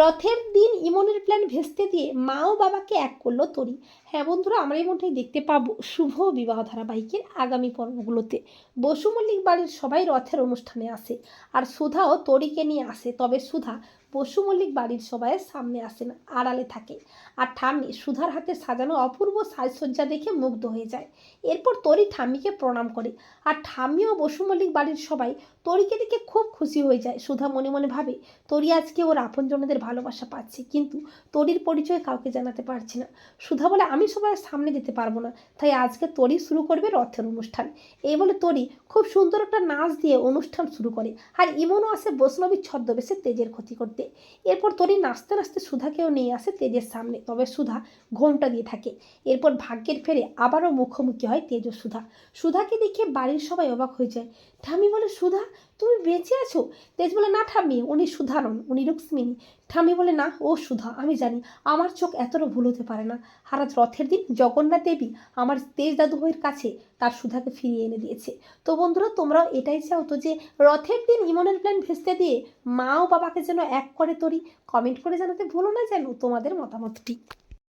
রথের দিন ইমনের প্ল্যান ভেস্তে দিয়ে মা ও বাবাকে এক করল তরি। হ্যাঁ বন্ধুরা, আমরা এই মধ্যেই দেখতে পাবো শুভ বিবাহ ধারাবাহিকের আগামী পর্বগুলোতে। বসু মল্লিক বাড়ির সবাই রথের অনুষ্ঠানে আসে, আর সুধাও তরিকে নিয়ে আসে। তবে সুধা বসু মল্লিক বাড়ির সবাইয়ের সামনে আসে না আড়ালে থাকে। আর ঠাম্মি সুধার হাতে সাজানো অপূর্ব সাজসজ্জা দেখে মুগ্ধ হয়ে যায়। এরপর তরি ঠাম্মিকে প্রণাম করে। আর ঠাম্মি ও বসু মল্লিক বাড়ির সবাই তরিকে দেখে খুব খুশি হয়ে যায়। সুধা মনে মনে ভাবে, তরি আজকে ওর আপনজনদের ভালোবাসা পাচ্ছে, কিন্তু তরির পরিচয় কাউকে জানাতে পারছি না। সুধা বলে, আমি সবাই সামনে যেতে পারব না। তাই আজকে তরি শুরু করবে রথের অনুষ্ঠান। এই বলে তরি খুব সুন্দর একটা নাচ দিয়ে অনুষ্ঠান শুরু করে। আর ইমনও আসে বৈষ্ণবীর ছদ্মবেশে তেজের ক্ষতি করতে। এরপর তরি নাচতে নাচতে সুধাকেও নিয়ে আসে তেজের সামনে। তবে সুধা ঘোমটা দিয়ে থাকে। এরপর ভাগ্যের ফেরে আবারও মুখোমুখি হয় তেজ ও সুধা। সুধাকে দেখে বাড়ির সবাই অবাক হয়ে যায়। ঠামি বলে, সুধা তুমি বেঁচে আছো? তেজ বলে, না, ঠাম্মি, উনি সুধারণ, উনি রুক্সমিনী ঠাম্মি বলে, না, ও সুধা, আমি জানি, আমার চোখ এতটা ভুল হতে পারে না। আর আজ রথের দিন জগন্নাথ দেবী আমার তেজ দাদু ভাইয়ের কাছে তার সুধাকে ফিরিয়ে এনে দিয়েছে। তো বন্ধুরা তোমরাও এটাই চাও তো যে, রথের দিন ইমনের প্ল্যান ভেস্তে দিয়ে মা ও বাবাকে যেন এক করে তরি। কমেন্ট করে জানাতে ভুলো না যেন তোমাদের মতামতটি।